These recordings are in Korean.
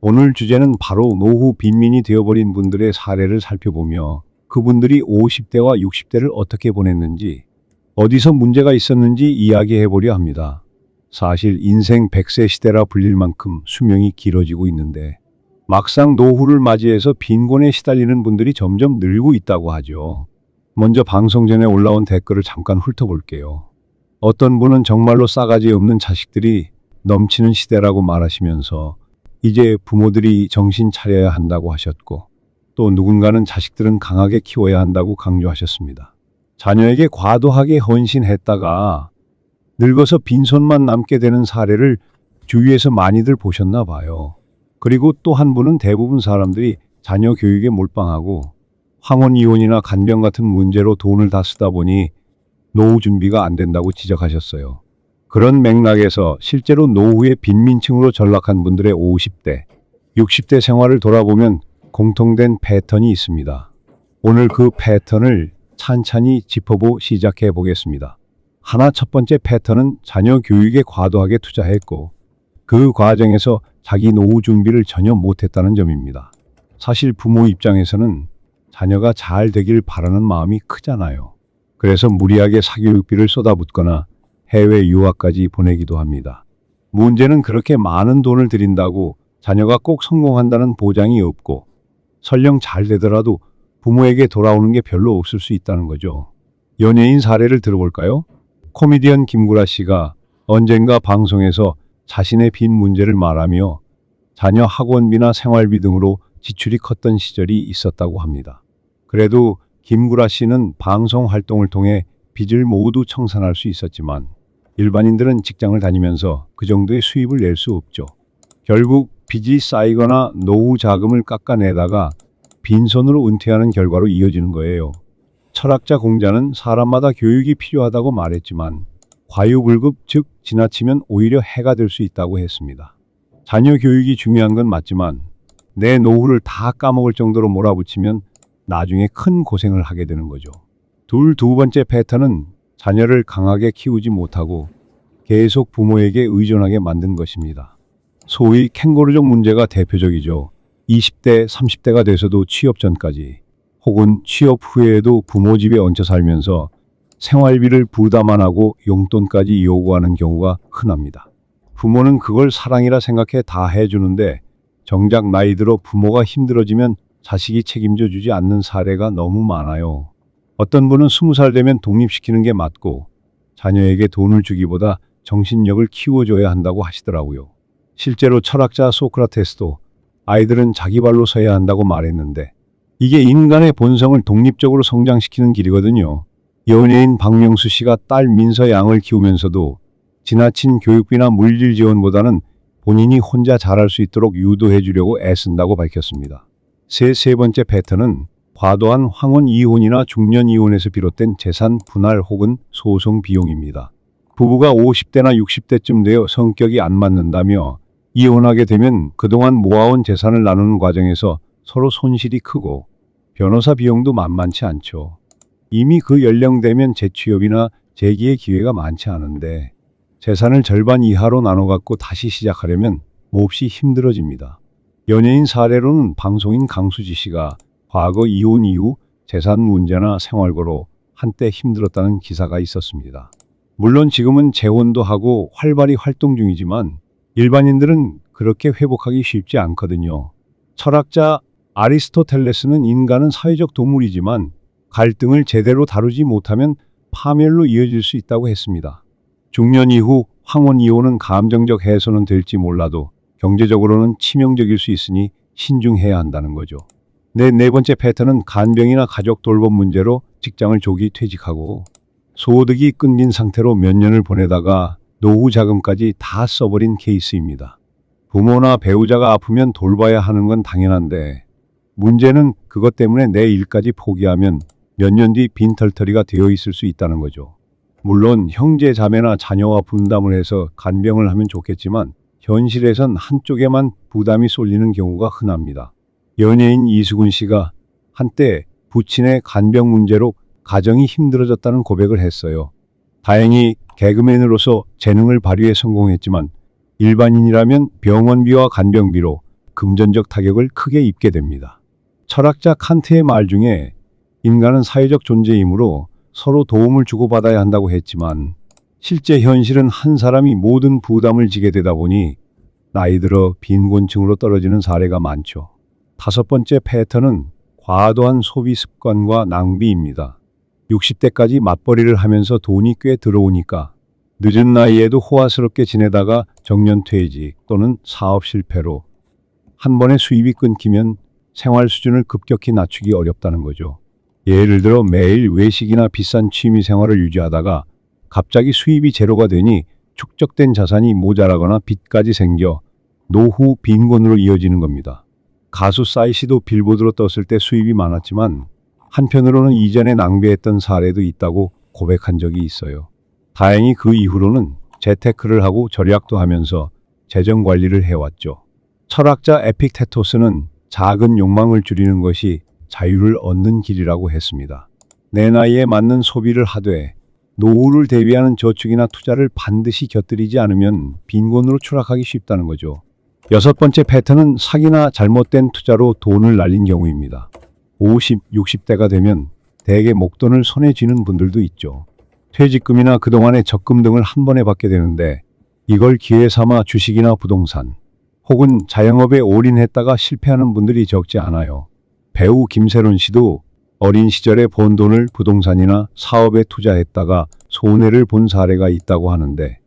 오늘 주제는 바로 노후 빈민이 되어버린 분들의 사례를 살펴보며 그분들이 50대와 60대를 어떻게 보냈는지, 어디서 문제가 있었는지 이야기해 보려 합니다. 사실 인생 100세 시대라 불릴 만큼 수명이 길어지고 있는데, 막상 노후를 맞이해서 빈곤에 시달리는 분들이 점점 늘고 있다고 하죠. 먼저 방송 전에 올라온 댓글을 잠깐 훑어볼게요. 어떤 분은 정말로 싸가지 없는 자식들이 넘치는 시대라고 말하시면서 이제 부모들이 정신 차려야 한다고 하셨고 또 누군가는 자식들은 강하게 키워야 한다고 강조하셨습니다. 자녀에게 과도하게 헌신했다가 늙어서 빈손만 남게 되는 사례를 주위에서 많이들 보셨나 봐요. 그리고 또 한 분은 대부분 사람들이 자녀 교육에 몰빵하고 황혼 이혼이나 간병 같은 문제로 돈을 다 쓰다 보니 노후 준비가 안 된다고 지적하셨어요. 그런 맥락에서 실제로 노후의 빈민층으로 전락한 분들의 50대, 60대 생활을 돌아보면 공통된 패턴이 있습니다. 오늘 그 패턴을 찬찬히 짚어보 시작해 보겠습니다. 하나 첫 번째 패턴은 자녀 교육에 과도하게 투자했고 그 과정에서 자기 노후 준비를 전혀 못했다는 점입니다. 사실 부모 입장에서는 자녀가 잘 되길 바라는 마음이 크잖아요. 그래서 무리하게 사교육비를 쏟아붓거나 해외 유학까지 보내기도 합니다. 문제는 그렇게 많은 돈을 들인다고 자녀가 꼭 성공한다는 보장이 없고 설령 잘 되더라도 부모에게 돌아오는 게 별로 없을 수 있다는 거죠. 연예인 사례를 들어볼까요? 코미디언 김구라 씨가 언젠가 방송에서 자신의 빈 문제를 말하며 자녀 학원비나 생활비 등으로 지출이 컸던 시절이 있었다고 합니다. 그래도 김구라 씨는 방송 활동을 통해 빚을 모두 청산할 수 있었지만 일반인들은 직장을 다니면서 그 정도의 수입을 낼 수 없죠. 결국 빚이 쌓이거나 노후 자금을 깎아내다가 빈손으로 은퇴하는 결과로 이어지는 거예요. 철학자 공자는 사람마다 교육이 필요하다고 말했지만 과유불급 즉 지나치면 오히려 해가 될 수 있다고 했습니다. 자녀 교육이 중요한 건 맞지만 내 노후를 다 까먹을 정도로 몰아붙이면 나중에 큰 고생을 하게 되는 거죠. 둘 두 번째 패턴은 자녀를 강하게 키우지 못하고 계속 부모에게 의존하게 만든 것입니다. 소위 캥거루족 문제가 대표적이죠. 20대, 30대가 돼서도 취업 전까지 혹은 취업 후에도 부모 집에 얹혀 살면서 생활비를 부담 안 하고 용돈까지 요구하는 경우가 흔합니다. 부모는 그걸 사랑이라 생각해 다 해주는데 정작 나이 들어 부모가 힘들어지면 자식이 책임져 주지 않는 사례가 너무 많아요. 어떤 분은 20살 되면 독립시키는 게 맞고 자녀에게 돈을 주기보다 정신력을 키워줘야 한다고 하시더라고요. 실제로 철학자 소크라테스도 아이들은 자기 발로 서야 한다고 말했는데 이게 인간의 본성을 독립적으로 성장시키는 길이거든요. 연예인 박명수 씨가 딸 민서 양을 키우면서도 지나친 교육비나 물질 지원보다는 본인이 혼자 잘할 수 있도록 유도해 주려고 애쓴다고 밝혔습니다. 세 세 번째 패턴은 과도한 황혼 이혼이나 중년 이혼에서 비롯된 재산 분할 혹은 소송 비용입니다. 부부가 50대나 60대쯤 되어 성격이 안 맞는다며 이혼하게 되면 그동안 모아온 재산을 나누는 과정에서 서로 손실이 크고 변호사 비용도 만만치 않죠. 이미 그 연령되면 재취업이나 재기의 기회가 많지 않은데 재산을 절반 이하로 나눠 갖고 다시 시작하려면 몹시 힘들어집니다. 연예인 사례로는 방송인 강수지 씨가 과거 이혼 이후 재산 문제나 생활고로 한때 힘들었다는 기사가 있었습니다. 물론 지금은 재혼도 하고 활발히 활동 중이지만 일반인들은 그렇게 회복하기 쉽지 않거든요. 철학자 아리스토텔레스는 인간은 사회적 동물이지만 갈등을 제대로 다루지 못하면 파멸로 이어질 수 있다고 했습니다. 중년 이후 황혼 이혼은 감정적 해소는 될지 몰라도 경제적으로는 치명적일 수 있으니 신중해야 한다는 거죠. 네, 네 번째 패턴은 간병이나 가족 돌봄 문제로 직장을 조기 퇴직하고 소득이 끊긴 상태로 몇 년을 보내다가 노후 자금까지 다 써버린 케이스입니다. 부모나 배우자가 아프면 돌봐야 하는 건 당연한데 문제는 그것 때문에 내 일까지 포기하면 몇 년 뒤 빈털터리가 되어 있을 수 있다는 거죠. 물론 형제 자매나 자녀와 분담을 해서 간병을 하면 좋겠지만 현실에선 한쪽에만 부담이 쏠리는 경우가 흔합니다. 연예인 이수근 씨가 한때 부친의 간병 문제로 가정이 힘들어졌다는 고백을 했어요. 다행히 개그맨으로서 재능을 발휘해 성공했지만 일반인이라면 병원비와 간병비로 금전적 타격을 크게 입게 됩니다. 철학자 칸트의 말 중에 인간은 사회적 존재이므로 서로 도움을 주고받아야 한다고 했지만 실제 현실은 한 사람이 모든 부담을 지게 되다 보니 나이 들어 빈곤층으로 떨어지는 사례가 많죠. 다섯 번째 패턴은 과도한 소비 습관과 낭비입니다. 60대까지 맞벌이를 하면서 돈이 꽤 들어오니까 늦은 나이에도 호화스럽게 지내다가 정년 퇴직 또는 사업 실패로 한 번에 수입이 끊기면 생활 수준을 급격히 낮추기 어렵다는 거죠. 예를 들어 매일 외식이나 비싼 취미 생활을 유지하다가 갑자기 수입이 제로가 되니 축적된 자산이 모자라거나 빚까지 생겨 노후 빈곤으로 이어지는 겁니다. 가수 싸이 씨도 빌보드로 떴을 때 수입이 많았지만 한편으로는 이전에 낭비했던 사례도 있다고 고백한 적이 있어요. 다행히 그 이후로는 재테크를 하고 절약도 하면서 재정 관리를 해왔죠. 철학자 에픽테토스는 작은 욕망을 줄이는 것이 자유를 얻는 길이라고 했습니다. 내 나이에 맞는 소비를 하되 노후를 대비하는 저축이나 투자를 반드시 곁들이지 않으면 빈곤으로 추락하기 쉽다는 거죠. 여섯 번째 패턴은 사기나 잘못된 투자로 돈을 날린 경우입니다. 50, 60대가 되면 대개 목돈을 손에 쥐는 분들도 있죠. 퇴직금이나 그동안의 적금 등을 한 번에 받게 되는데 이걸 기회 삼아 주식이나 부동산 혹은 자영업에 올인했다가 실패하는 분들이 적지 않아요. 배우 김세론 씨도 어린 시절에 번 돈을 부동산이나 사업에 투자했다가 손해를 본 사례가 있다고 하는데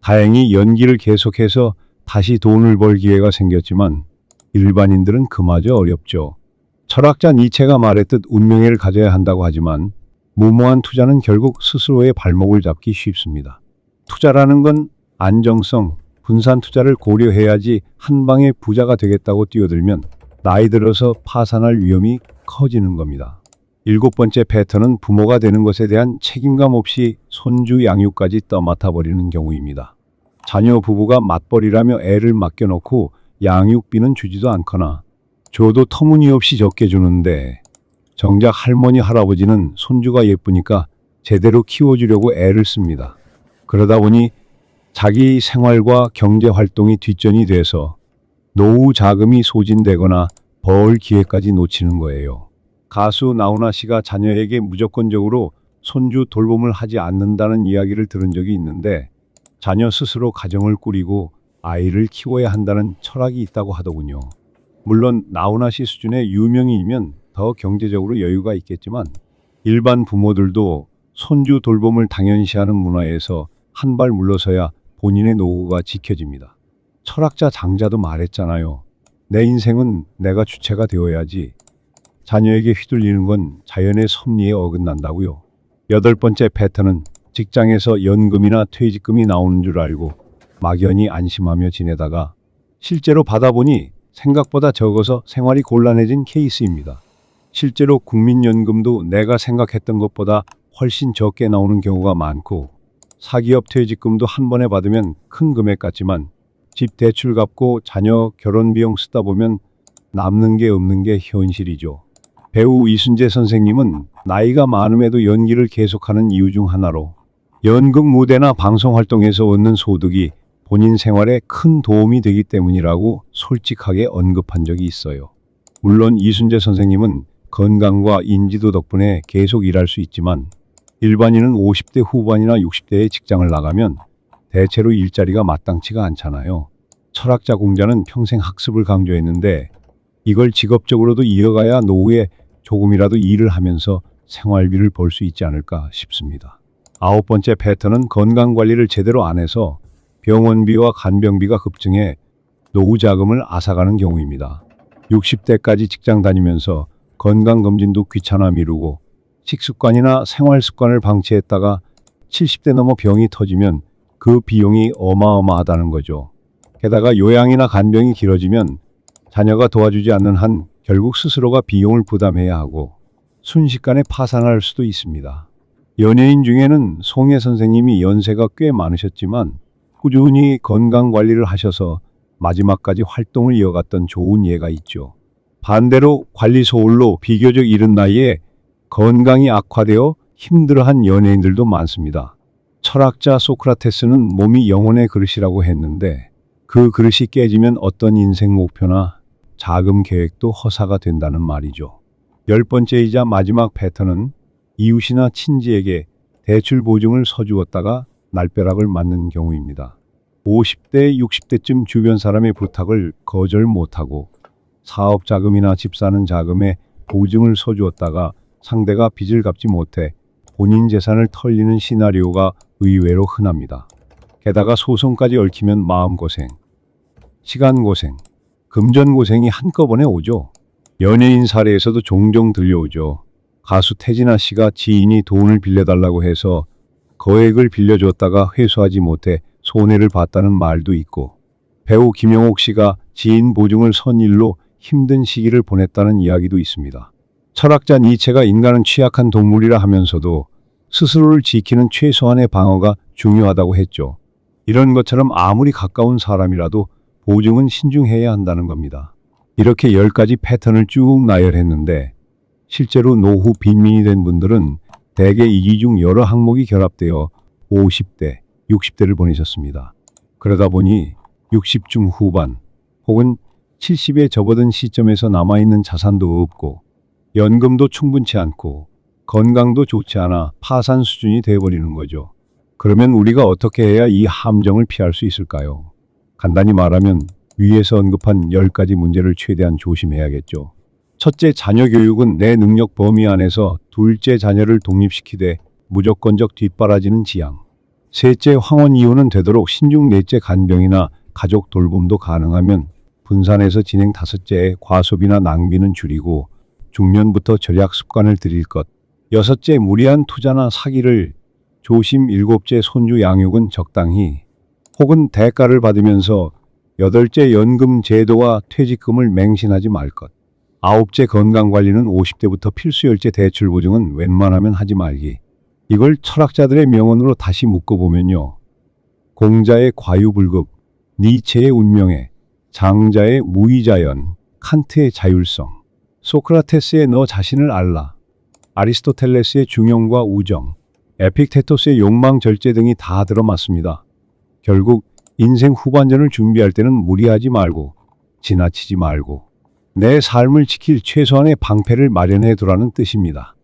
다행히 연기를 계속해서 다시 돈을 벌 기회가 생겼지만 일반인들은 그마저 어렵죠. 철학자 니체가 말했듯 운명을 가져야 한다고 하지만 무모한 투자는 결국 스스로의 발목을 잡기 쉽습니다. 투자라는 건 안정성, 분산 투자를 고려해야지 한 방에 부자가 되겠다고 뛰어들면 나이 들어서 파산할 위험이 커지는 겁니다. 일곱 번째 패턴은 부모가 되는 것에 대한 책임감 없이 손주 양육까지 떠맡아 버리는 경우입니다. 자녀 부부가 맞벌이라며 애를 맡겨놓고 양육비는 주지도 않거나 줘도 터무니없이 적게 주는데 정작 할머니 할아버지는 손주가 예쁘니까 제대로 키워주려고 애를 씁니다. 그러다 보니 자기 생활과 경제 활동이 뒷전이 돼서 노후 자금이 소진되거나 벌 기회까지 놓치는 거예요. 가수 나훈아 씨가 자녀에게 무조건적으로 손주 돌봄을 하지 않는다는 이야기를 들은 적이 있는데 자녀 스스로 가정을 꾸리고 아이를 키워야 한다는 철학이 있다고 하더군요. 물론 나훈아 씨 수준의 유명인이면 더 경제적으로 여유가 있겠지만 일반 부모들도 손주 돌봄을 당연시하는 문화에서 한 발 물러서야 본인의 노후가 지켜집니다. 철학자 장자도 말했잖아요. 내 인생은 내가 주체가 되어야지. 자녀에게 휘둘리는 건 자연의 섭리에 어긋난다고요. 여덟 번째 패턴은 직장에서 연금이나 퇴직금이 나오는 줄 알고 막연히 안심하며 지내다가 실제로 받아보니 생각보다 적어서 생활이 곤란해진 케이스입니다. 실제로 국민연금도 내가 생각했던 것보다 훨씬 적게 나오는 경우가 많고 사기업 퇴직금도 한 번에 받으면 큰 금액 같지만 집 대출 갚고 자녀 결혼 비용 쓰다 보면 남는 게 없는 게 현실이죠. 배우 이순재 선생님은 나이가 많음에도 연기를 계속하는 이유 중 하나로 연극 무대나 방송 활동에서 얻는 소득이 본인 생활에 큰 도움이 되기 때문이라고 솔직하게 언급한 적이 있어요. 물론 이순재 선생님은 건강과 인지도 덕분에 계속 일할 수 있지만 일반인은 50대 후반이나 60대에 직장을 나가면 대체로 일자리가 마땅치가 않잖아요. 철학자 공자는 평생 학습을 강조했는데 이걸 직업적으로도 이어가야 노후에 조금이라도 일을 하면서 생활비를 벌 수 있지 않을까 싶습니다. 아홉 번째 패턴은 건강 관리를 제대로 안 해서 병원비와 간병비가 급증해 노후 자금을 앗아가는 경우입니다. 60대까지 직장 다니면서 건강검진도 귀찮아 미루고 식습관이나 생활 습관을 방치했다가 70대 넘어 병이 터지면 그 비용이 어마어마하다는 거죠. 게다가 요양이나 간병이 길어지면 자녀가 도와주지 않는 한 결국 스스로가 비용을 부담해야 하고 순식간에 파산할 수도 있습니다. 연예인 중에는 송혜 선생님이 연세가 꽤 많으셨지만 꾸준히 건강 관리를 하셔서 마지막까지 활동을 이어갔던 좋은 예가 있죠. 반대로 관리 소홀로 비교적 이른 나이에 건강이 악화되어 힘들어한 연예인들도 많습니다. 철학자 소크라테스는 몸이 영혼의 그릇이라고 했는데 그 그릇이 깨지면 어떤 인생 목표나 자금 계획도 허사가 된다는 말이죠. 열 번째이자 마지막 패턴은 이웃이나 친지에게 대출 보증을 서주었다가 날벼락을 맞는 경우입니다. 50대, 60대쯤 주변 사람의 부탁을 거절 못하고 사업 자금이나 집 사는 자금에 보증을 서주었다가 상대가 빚을 갚지 못해 본인 재산을 털리는 시나리오가 의외로 흔합니다. 게다가 소송까지 얽히면 마음고생, 시간고생, 금전고생이 한꺼번에 오죠. 연예인 사례에서도 종종 들려오죠. 가수 태진아 씨가 지인이 돈을 빌려달라고 해서 거액을 빌려줬다가 회수하지 못해 손해를 봤다는 말도 있고 배우 김영옥 씨가 지인 보증을 선 일로 힘든 시기를 보냈다는 이야기도 있습니다. 철학자 니체가 인간은 취약한 동물이라 하면서도 스스로를 지키는 최소한의 방어가 중요하다고 했죠. 이런 것처럼 아무리 가까운 사람이라도 보증은 신중해야 한다는 겁니다. 이렇게 10가지 패턴을 쭉 나열했는데 실제로 노후 빈민이 된 분들은 대개 이 중 여러 항목이 결합되어 50대, 60대를 보내셨습니다. 그러다 보니 60중 후반 혹은 70에 접어든 시점에서 남아있는 자산도 없고 연금도 충분치 않고 건강도 좋지 않아 파산 수준이 돼버리는 거죠. 그러면 우리가 어떻게 해야 이 함정을 피할 수 있을까요? 간단히 말하면 위에서 언급한 10가지 문제를 최대한 조심해야겠죠. 첫째, 자녀 교육은 내 능력 범위 안에서 둘째 자녀를 독립시키되 무조건적 뒷바라지는 지향. 셋째, 황혼 이혼은 되도록 신중 넷째 간병이나 가족 돌봄도 가능하면 분산해서 진행 다섯째, 과소비나 낭비는 줄이고 중년부터 절약 습관을 들일 것. 여섯째, 무리한 투자나 사기를 조심 일곱째, 손주 양육은 적당히 혹은 대가를 받으면서 여덟째, 연금 제도와 퇴직금을 맹신하지 말 것. 아홉째 건강관리는 50대부터 필수열째 대출 보증은 웬만하면 하지 말기. 이걸 철학자들의 명언으로 다시 묶어보면요. 공자의 과유불급, 니체의 운명에, 장자의 무의자연, 칸트의 자율성, 소크라테스의 너 자신을 알라, 아리스토텔레스의 중용과 우정, 에픽테토스의 욕망 절제 등이 다 들어맞습니다. 결국 인생 후반전을 준비할 때는 무리하지 말고 지나치지 말고 내 삶을 지킬 최소한의 방패를 마련해 두라는 뜻입니다.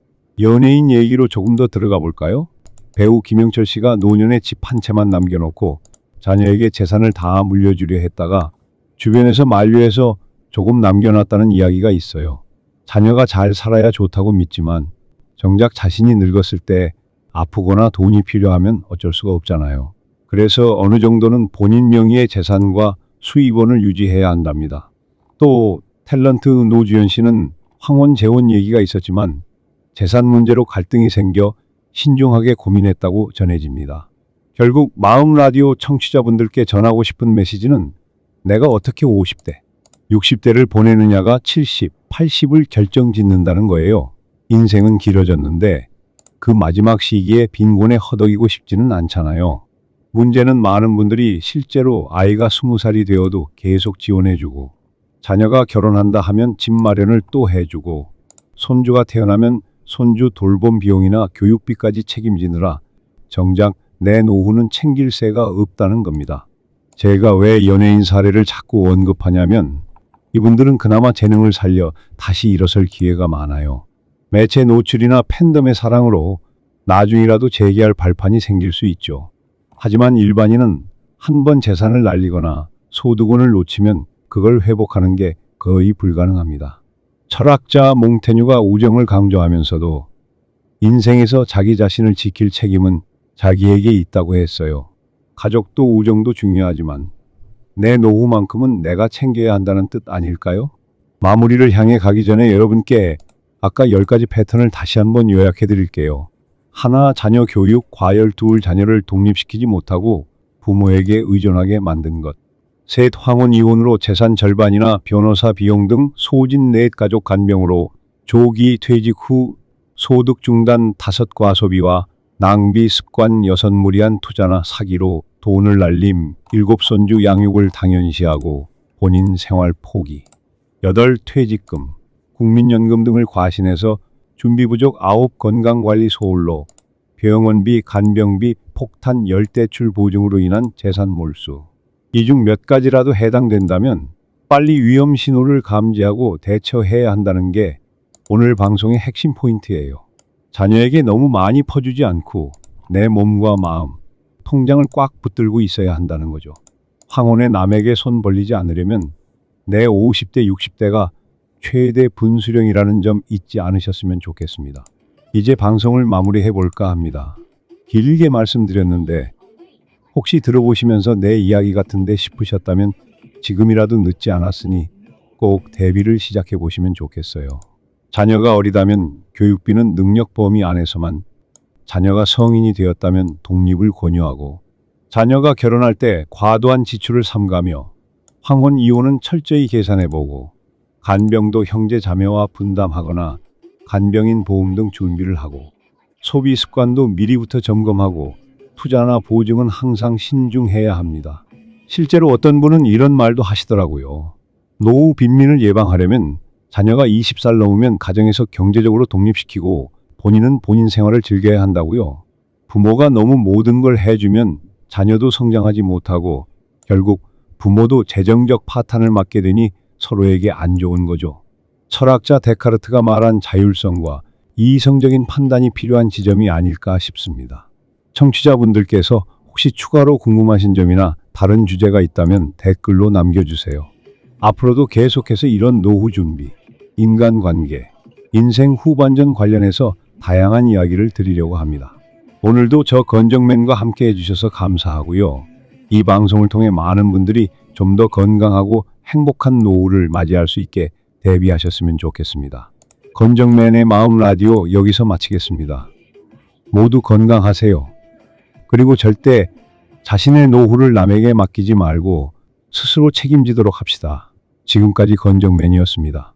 연예인 얘기로 조금 더 들어가 볼까요? 배우 김영철 씨가 노년에 집 한 채만 남겨놓고 자녀에게 재산을 다 물려주려 했다가 주변에서 만류해서 조금 남겨놨다는 이야기가 있어요. 자녀가 잘 살아야 좋다고 믿지만 정작 자신이 늙었을 때 아프거나 돈이 필요하면 어쩔 수가 없잖아요. 그래서 어느 정도는 본인 명의의 재산과 수입원을 유지해야 한답니다. 또 탤런트 노주현 씨는 황혼 재혼 얘기가 있었지만 재산 문제로 갈등이 생겨 신중하게 고민했다고 전해집니다. 결국 마음 라디오 청취자분들께 전하고 싶은 메시지는 내가 어떻게 50대, 60대를 보내느냐가 70, 80을 결정짓는다는 거예요. 인생은 길어졌는데 그 마지막 시기에 빈곤에 허덕이고 싶지는 않잖아요. 문제는 많은 분들이 실제로 아이가 20살이 되어도 계속 지원해주고 자녀가 결혼한다 하면 집 마련을 또 해주고 손주가 태어나면 손주 돌봄 비용이나 교육비까지 책임지느라 정작 내 노후는 챙길 새가 없다는 겁니다. 제가 왜 연예인 사례를 자꾸 언급하냐면 이분들은 그나마 재능을 살려 다시 일어설 기회가 많아요. 매체 노출이나 팬덤의 사랑으로 나중이라도 재기할 발판이 생길 수 있죠. 하지만 일반인은 한 번 재산을 날리거나 소득원을 놓치면 그걸 회복하는 게 거의 불가능합니다. 철학자 몽테뉴가 우정을 강조하면서도 인생에서 자기 자신을 지킬 책임은 자기에게 있다고 했어요. 가족도 우정도 중요하지만 내 노후만큼은 내가 챙겨야 한다는 뜻 아닐까요? 마무리를 향해 가기 전에 여러분께 아까 10가지 패턴을 다시 한번 요약해 드릴게요. 하나, 자녀 교육, 과열 둘, 자녀를 독립시키지 못하고 부모에게 의존하게 만든 것. 셋, 황혼 이혼으로 재산 절반이나 변호사 비용 등 소진 넷 가족 간병으로 조기 퇴직 후 소득 중단 다섯 과소비와 낭비 습관 여섯 무리한 투자나 사기로 돈을 날림 일곱 손주 양육을 당연시하고 본인 생활 포기. 여덟 퇴직금 국민연금 등을 과신해서 준비 부족 아홉 건강관리 소홀로 병원비 간병비 폭탄 열대출 보증으로 인한 재산 몰수 이 중 몇 가지라도 해당된다면 빨리 위험 신호를 감지하고 대처해야 한다는 게 오늘 방송의 핵심 포인트예요. 자녀에게 너무 많이 퍼주지 않고 내 몸과 마음, 통장을 꽉 붙들고 있어야 한다는 거죠. 황혼의 남에게 손 벌리지 않으려면 내 50대, 60대가 최대 분수령이라는 점 잊지 않으셨으면 좋겠습니다. 이제 방송을 마무리해 볼까 합니다. 길게 말씀드렸는데 혹시 들어보시면서 내 이야기 같은데 싶으셨다면 지금이라도 늦지 않았으니 꼭 대비를 시작해 보시면 좋겠어요. 자녀가 어리다면 교육비는 능력 범위 안에서만, 자녀가 성인이 되었다면 독립을 권유하고, 자녀가 결혼할 때 과도한 지출을 삼가며 황혼 이혼은 철저히 계산해 보고 간병도 형제 자매와 분담하거나 간병인 보험 등 준비를 하고 소비 습관도 미리부터 점검하고 투자나 보증은 항상 신중해야 합니다. 실제로 어떤 분은 이런 말도 하시더라고요. 노후 빈민을 예방하려면 자녀가 20살 넘으면 가정에서 경제적으로 독립시키고 본인은 본인 생활을 즐겨야 한다고요. 부모가 너무 모든 걸 해주면 자녀도 성장하지 못하고 결국 부모도 재정적 파탄을 맞게 되니 서로에게 안 좋은 거죠. 철학자 데카르트가 말한 자율성과 이성적인 판단이 필요한 지점이 아닐까 싶습니다. 청취자분들께서 혹시 추가로 궁금하신 점이나 다른 주제가 있다면 댓글로 남겨주세요. 앞으로도 계속해서 이런 노후 준비, 인간관계, 인생 후반전 관련해서 다양한 이야기를 드리려고 합니다. 오늘도 저 건정맨과 함께 해주셔서 감사하고요. 이 방송을 통해 많은 분들이 좀 더 건강하고 행복한 노후를 맞이할 수 있게 대비하셨으면 좋겠습니다. 건정맨의 마음 라디오 여기서 마치겠습니다. 모두 건강하세요. 그리고 절대 자신의 노후를 남에게 맡기지 말고 스스로 책임지도록 합시다. 지금까지 건정맨이었습니다.